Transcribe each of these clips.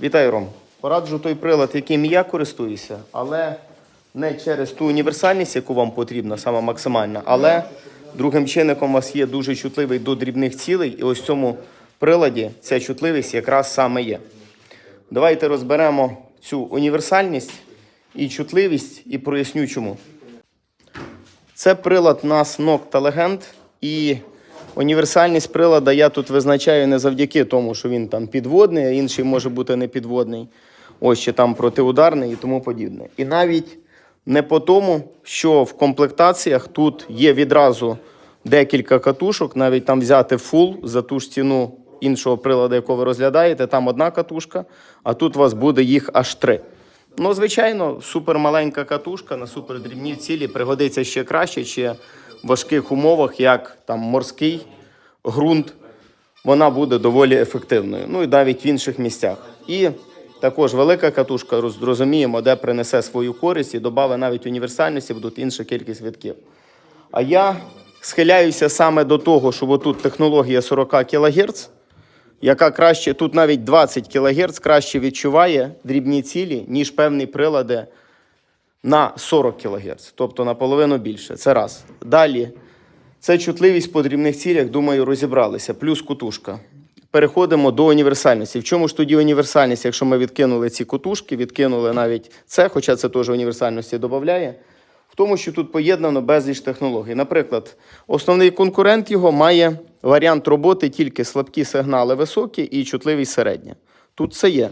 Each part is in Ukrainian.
Вітаю, Ром. Пораджу той прилад, яким я користуюся, але не через ту універсальність, яку вам потрібна, саме максимальна, але другим чинником у вас є дуже чутливий до дрібних цілей, і ось цьому приладі ця чутливість якраз саме є. Давайте розберемо цю універсальність і чутливість і проясню чому. Це прилад у нас Nocta Legend і універсальність прилада я тут визначаю не завдяки тому, що він там підводний, а інший може бути не підводний. Ось ще там протиударний і тому подібне. І навіть не по тому, що в комплектаціях тут є відразу декілька катушок, навіть там взяти фул за ту ж ціну іншого приладу, якого ви розглядаєте, там одна катушка, а тут у вас буде їх аж три. Ну, звичайно, супермаленька катушка на супердрібній цілі пригодиться ще краще, чи важких умовах, як там морський ґрунт, вона буде доволі ефективною. Ну і навіть в інших місцях. І також велика катушка, роз- розуміємо, де принесе свою користь і додавить навіть універсальності, будуть інша кількість витків. А я схиляюся саме до того, що отут технологія 40 кГц, яка краще, тут навіть 20 кГц краще відчуває дрібні цілі, ніж певні прилади на 40 кГц, тобто наполовину більше. Це раз. Далі, це чутливість по дрібних цілях, думаю, розібралися. Плюс кутушка. Переходимо до універсальності. В чому ж тоді універсальність, якщо ми відкинули ці кутушки, відкинули навіть це, хоча це теж універсальності додає, в тому, що тут поєднано безліч технологій. Наприклад, основний конкурент його має варіант роботи тільки слабкі сигнали високі і чутливість середня. Тут це є.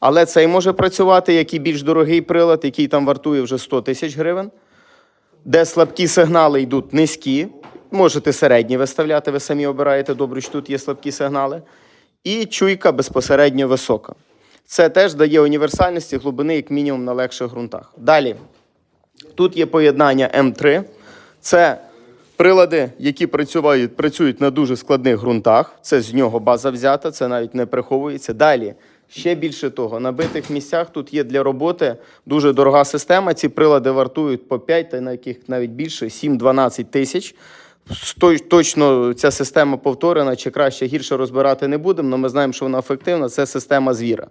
Але це і може працювати як і більш дорогий прилад, який там вартує вже 100 тисяч гривень, де слабкі сигнали йдуть низькі. Можете середні виставляти, ви самі обираєте добре, що тут є слабкі сигнали. І чуйка безпосередньо висока. Це теж дає універсальності глибини, як мінімум, на легших ґрунтах. Далі, тут є поєднання М3. Це прилади, які працюють, працюють на дуже складних ґрунтах. Це з нього база взята, це навіть не приховується. Далі, ще більше того, на битих місцях тут є для роботи дуже дорога система. Ці прилади вартують по 5, та на яких навіть більше 7-12 тисяч. Точно ця система повторена, чи краще гірше розбирати не будемо, але ми знаємо, що вона ефективна. Це система звіра.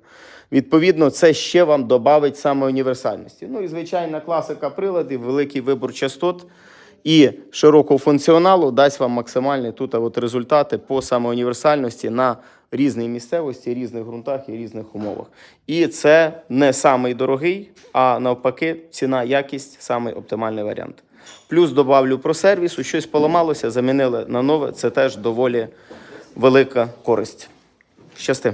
Відповідно, це ще вам додавить саме універсальності. Ну і звичайна класика приладів, великий вибор частот і широкого функціоналу дасть вам максимальні тут от результати по саме універсальності на різній місцевості, різних ґрунтах і різних умовах. І це не самий дорогий, а навпаки, ціна, якість самий оптимальний варіант. Плюс добавлю про сервісу, щось поламалося, замінили на нове. Це теж доволі велика користь. Щасти.